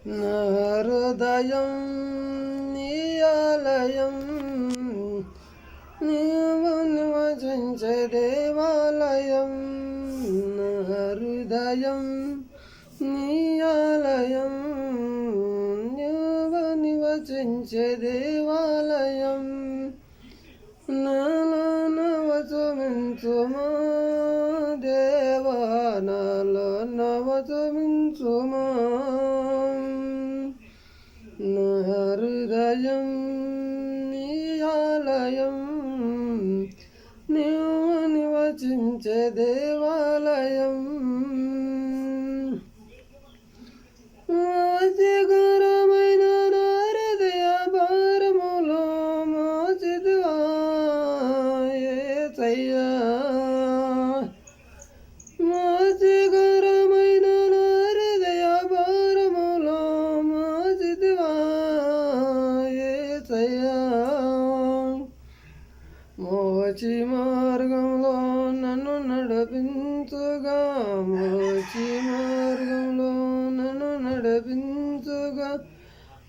నా హృదయం నీ ఆలయం నీవు నివసించే దేవాలయం నా హృదయం నీ ఆలయం నీవు నీవు నివసించే దేవాలయం మోచి మార్గంలో నన్ను నడిపించుగా. మోచి మార్గంలో నన్ను నడిపించుగా.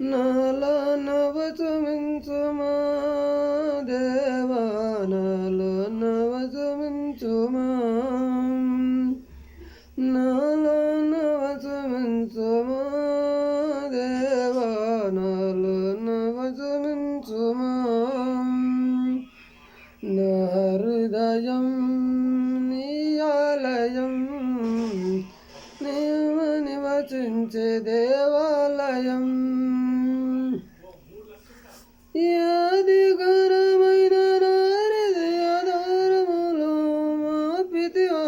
నాలో నవచమించుమా దేవా. నాలో నవచమించుమా నాలో నవచమించుమా నివసించే దేవాలయం యాదిగరమైన నా హృదయ దారములో మాపితివా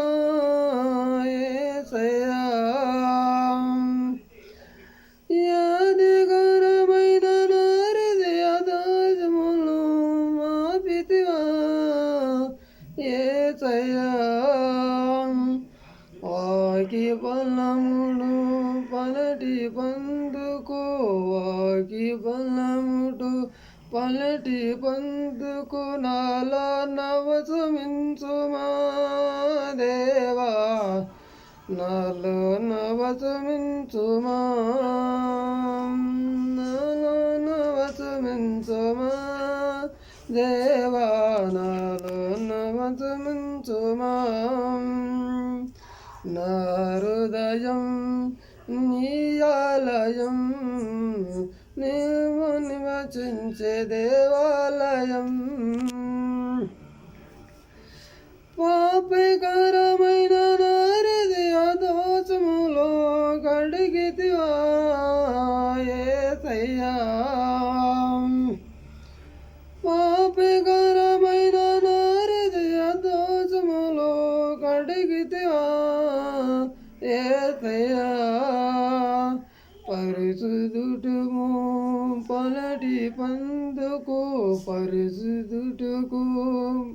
యేసయ్యా యాదిగరమైన నా హృదయ దారములో మాపితివా యేసయ్యా వాకి పలటి పందుకు వాకి పలటి పందుకు నాలో నవసమించుమా దేవా. నాలో నవసమించుమా నాలో నవసమించుమా దేవా. నాలో నవసమించుమా నా హృదయం నీ ఆలయం నీవు నివచించే దేవాలయం. పాపికర పందుకు పరిశుద్ధుటుకు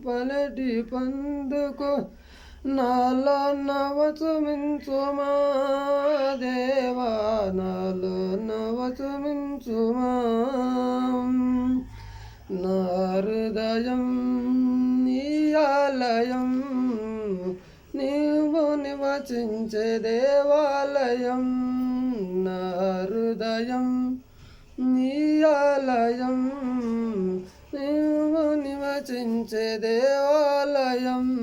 పలటి పందుకు నాలో నవచమించుమా దేవా నాలో నవచమించుమా. నా హృదయం నీ ఆలయం నీవు నివచించే దేవాలయం నా హృదయం నీ ఆలయం నీవు నివసించే దేవాలయం.